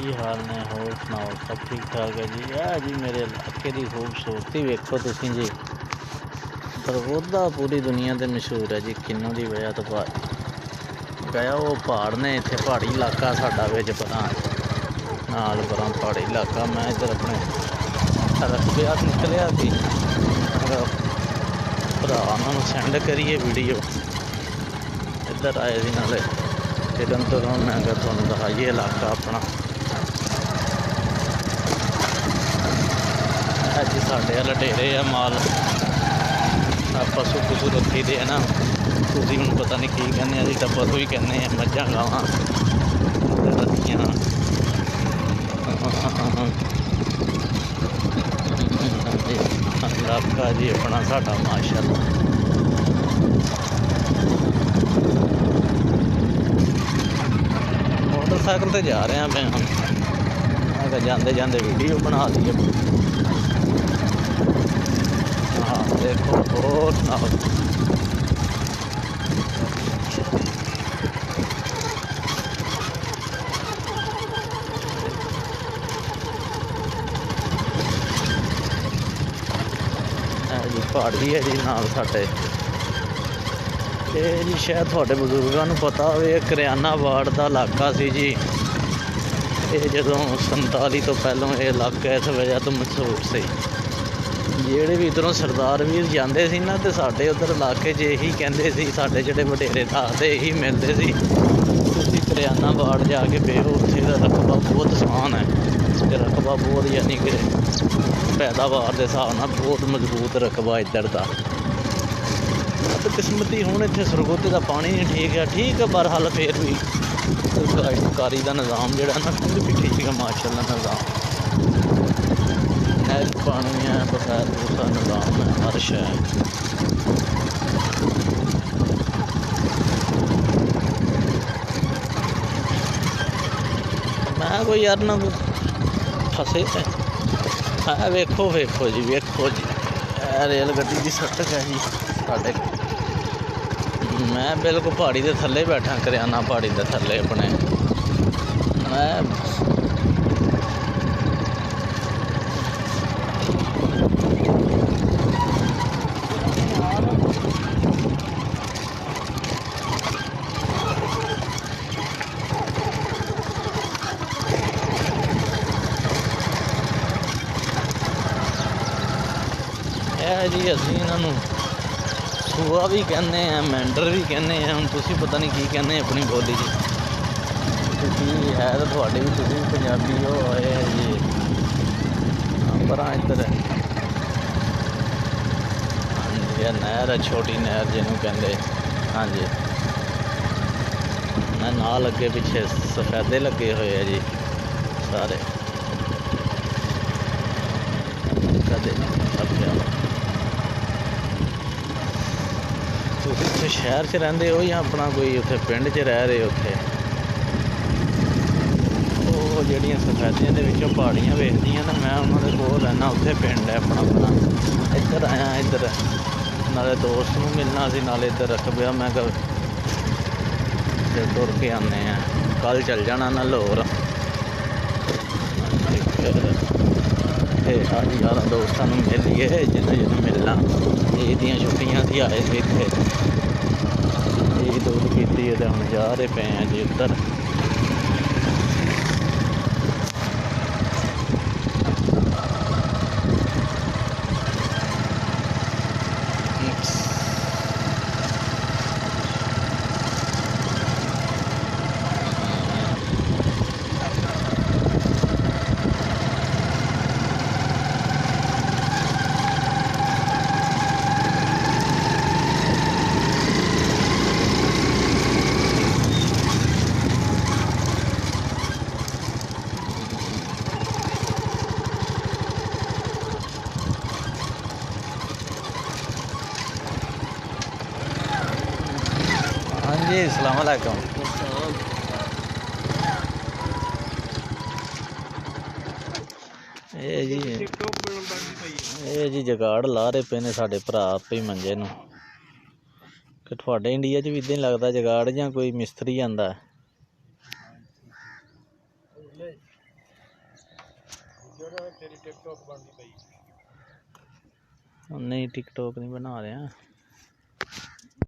ਕੀ ਹਾਲ ਨੇ? ਹੋਰ ਸੁਣਾਓ? ਸਭ ਠੀਕ ਠਾਕ ਹੈ ਜੀ? ਆ ਜੀ ਮੇਰੇ ਇਲਾਕੇ ਦੀ ਖੂਬਸੂਰਤੀ ਵੇਖੋ ਤੁਸੀਂ ਜੀ। ਸਰਗੋਦਾ ਪੂਰੀ ਦੁਨੀਆ ਤੇ ਮਸ਼ਹੂਰ ਹੈ ਜੀ, ਕਿੰਨੂ ਦੀ ਵਜ੍ਹਾ ਤੋਂ ਬਾਅਦ ਗਿਆ ਉਹ ਪਹਾੜ ਨੇ, ਇੱਥੇ ਪਹਾੜੀ ਇਲਾਕਾ ਸਾਡਾ ਵਿੱਚ ਪਰਾਂ ਨਾਲ ਪਰਾਂ ਪਹਾੜੀ ਇਲਾਕਾ, ਮੈਂ ਇੱਧਰ ਆਪਣੇ ਰਸਤੇ ਆ ਨਿਕਲਿਆ ਸੀ। ਭਰਾ ਉਹਨਾਂ ਨੂੰ ਸੈਂਡ ਕਰੀਏ ਵੀਡੀਓ ਇੱਧਰ ਆਏ ਸੀ ਨਾਲੇ। ਫਿਰਨ ਤੋਂ ਮੈਂ ਕਿਹਾ ਤੁਹਾਨੂੰ ਦਿਖਾਈਏ ਇਲਾਕਾ ਆਪਣਾ। ਅੱਜ ਸਾਡੇ ਵਾਲੇ ਡੇਰੇ ਆ ਮਾਲ। ਆ ਪਸ਼ੂ ਪਸ਼ੂ ਰੱਖੀ ਦੇ ਆ ਨਾ। ਤੁਸੀਂ ਹੁਣ ਪਤਾ ਨਹੀਂ ਕੀ ਕਹਿੰਦੇ ਅਸੀਂ ਤਾਂ ਪਸ਼ੂ ਹੀ ਕਹਿੰਦੇ ਆ, ਮੱਝਾਂ ਗਾਵਾਂ ਰੱਖੀਆਂ ਇਲਾਕਾ ਜੀ ਆਪਣਾ ਸਾਡਾ, ਮਾਸ਼ਾਅੱਲਾ। ਮੋਟਰਸਾਈਕਲ ਤੇ ਜਾ ਰਹੇ ਆ ਮੈਂ ਹੁਣ। ਮੈਂ ਜਾਂਦੇ ਜਾਂਦੇ ਵੀਡੀਓ ਬਣਾ ਲਈਏ। ਦੇਖੋ, ਹੋਰ ਨਾ ਜੀ ਪਹਾੜੀ ਹੈ ਜੀ ਨਾਲ ਸਾਡੇ। ਇਹ ਜੀ ਸ਼ਾਇਦ ਤੁਹਾਡੇ ਬਜ਼ੁਰਗਾਂ ਨੂੰ ਪਤਾ ਹੋਵੇ, ਇਹ ਕਰਿਆਨਾ ਵਾਰਡ ਦਾ ਇਲਾਕਾ ਸੀ ਜੀ। ਇਹ ਜਦੋਂ 47 ਤੋਂ ਪਹਿਲਾਂ ਇਹ ਇਲਾਕਾ ਇਸ ਵਜ੍ਹਾ ਤੋਂ ਮਸ਼ਹੂਰ ਸੀ। ਜਿਹੜੇ ਵੀ ਇਧਰੋਂ ਸਰਦਾਰ ਵੀਰ ਜਾਂਦੇ ਸੀ ਨਾ ਤੇ ਸਾਡੇ ਉਧਰ ਇਲਾਕੇ 'ਚ ਇਹੀ ਕਹਿੰਦੇ ਸੀ, ਸਾਡੇ ਜਿਹੜੇ ਵਡੇਰੇ ਦੱਸਦੇ ਇਹੀ ਮਿਲਦੇ ਸੀ। ਤੁਸੀਂ ਕਰਿਆਨਾ ਵਾਰਡ ਜਾ ਕੇ ਵੇਖੋ, ਉੱਥੇ ਦਾ ਰਕਬਾ ਬਹੁਤ ਆਸਾਨ ਹੈ। ਤੇ ਰਕਬਾ ਬਹੁਤ ਯਾਨੀ ਕਿ ਪੈਦਾਵਾਰ ਦੇ ਹਿਸਾਬ ਨਾਲ ਬਹੁਤ ਮਜ਼ਬੂਤ ਰਕਬਾ ਇੱਧਰ ਦਾ। ਤੇ ਕਿਸਮਤੀ ਹੁਣ ਇੱਥੇ ਸਰਗੋਤੇ ਦਾ ਪਾਣੀ ਨਹੀਂ ਠੀਕ ਹੈ ਠੀਕ ਹੈ ਬਹਰਹਾਲ ਫੇਰ ਵੀ। ਸਰਕਾਰੀ ਦਾ ਨਿਜ਼ਾਮ ਜਿਹੜਾ ਨਾ ਫਿਰ ਵੀ ਠੀਕ ਹੈ ਮਾਸ਼ਾਅੱਲਾ ਨਿਜ਼ਾਮ। ਨਹਿਰ ਪਾਣੀ ਹੈ ਬਖੈਰ ਦਾ ਨਿਜ਼ਾਮ ਹੈ ਹਰ ਸ਼ੈ ਮੈਂ ਕੋਈ ਯਾਰ ਨਾ ਫਸੇ ਆ ਵੇਖੋ ਵੇਖੋ ਜੀ ਵੇਖੋ ਜੀ ਇਹ ਰੇਲ ਗੱਡੀ ਦੀ ਸੜਕ ਹੈ ਜੀ ਸਾਡੇ ਮੈਂ ਬਿਲਕੁਲ ਪਹਾੜੀ ਦੇ ਥੱਲੇ ਬੈਠਾ ਕਰਿਆਨਾ ਪਹਾੜੀ ਦੇ ਥੱਲੇ ਆਪਣੇ ਮੈਂ ਜੀ ਅਸੀਂ ਇਹਨਾਂ ਨੂੰ ਸੂਆ ਵੀ ਕਹਿੰਦੇ ਆ ਮੈਂਡਰ ਵੀ ਕਹਿੰਦੇ ਆ ਹੁਣ ਤੁਸੀਂ ਪਤਾ ਨਹੀਂ ਕੀ ਕਹਿੰਦੇ ਆਪਣੀ ਬੋਲੀ 'ਚ ਤੁਸੀਂ ਹੈ ਤਾਂ ਤੁਹਾਡੇ ਵੀ ਤੁਸੀਂ ਪੰਜਾਬੀ ਹੋ ਹੋਏ ਆ ਜੀ। ਹਾਂ, ਪਰਾਂ ਇੱਧਰ। ਹਾਂਜੀ ਇਹ ਨਹਿਰ ਹੈ ਛੋਟੀ ਨਹਿਰ ਜਿਹਨੂੰ ਕਹਿੰਦੇ। ਹਾਂਜੀ। ਨਾ ਨਾਲ ਅੱਗੇ ਪਿੱਛੇ ਸਫੈਦੇ ਲੱਗੇ ਹੋਏ ਆ ਜੀ ਸਾਰੇ। ਕਦੇ ਅੱਛਾ ਤੁਸੀਂ ਉੱਥੇ ਸ਼ਹਿਰ 'ਚ ਰਹਿੰਦੇ ਹੋ ਜਾਂ ਆਪਣਾ ਕੋਈ ਉੱਥੇ ਪਿੰਡ 'ਚ ਰਹਿ ਰਹੇ ਹੋ ਉੱਥੇ? ਉਹ ਜਿਹੜੀਆਂ ਸਫੈਦੀਆਂ ਦੇ ਵਿੱਚੋਂ ਪਹਾੜੀਆਂ ਵੇਖਦੀਆਂ ਨਾ, ਮੈਂ ਉਹਨਾਂ ਦੇ ਕੋਲ ਰਹਿਣਾ ਉੱਥੇ ਪਿੰਡ ਹੈ ਆਪਣਾ ਆਪਣਾ। ਇੱਧਰ ਆਇਆ ਇੱਧਰ। ਨਾਲੇ ਦੋਸਤ ਨੂੰ ਮਿਲਣਾ ਸੀ, ਨਾਲੇ ਇੱਧਰ ਰਕਬਿਆ ਮੈਂ ਕਿਹਾ ਤੇ ਤੁਰ ਕੇ ਆਉਂਦੇ ਆ ਕੱਲ ਚੱਲ ਜਾਣਾ ਨਾ ਲਾਹੌਰ। ਇਹ ਅੱਜ ਯਾਰਾਂ ਦੋਸਤਾਂ ਨੂੰ ਮਿਲ ਲਈਏ ਜਿਹਨੂੰ ਜਿਹਨੂੰ ਮਿਲਣਾ। ਇਹ ਦੀਆਂ ਛੁੱਟੀਆਂ ਸੀ, ਆਏ ਸੀ ਇੱਥੇ। ਇਹ ਦੂਰ ਕੀਤੀ ਹੈ ਤੇ ਹੁਣ ਜਾ ਰਹੇ ਪਏ ਆ ਜੀ ਉੱਧਰ। ਹਾਂਜੀ ਅਸਲਾਮ ਅਲੈਕਮ। ਇਹ ਜੀ ਇਹ ਜੀ ਜਗਾੜ ਲਾ ਰਹੇ ਪਏ ਨੇ ਸਾਡੇ ਭਰਾ ਆਪੇ ਹੀ ਮੰਜੇ ਨੂੰ। ਕਿ ਤੁਹਾਡੇ ਇੰਡੀਆ 'ਚ ਵੀ ਇਦਾਂ ਹੀ ਲੱਗਦਾ ਜਗਾੜ ਜਾਂ ਕੋਈ ਮਿਸਤਰੀ ਆਂਦਾ। ਨਹੀਂ, ਟਿਕਟੋਕ ਨਹੀਂ ਬਣਾ ਰਿਹਾ।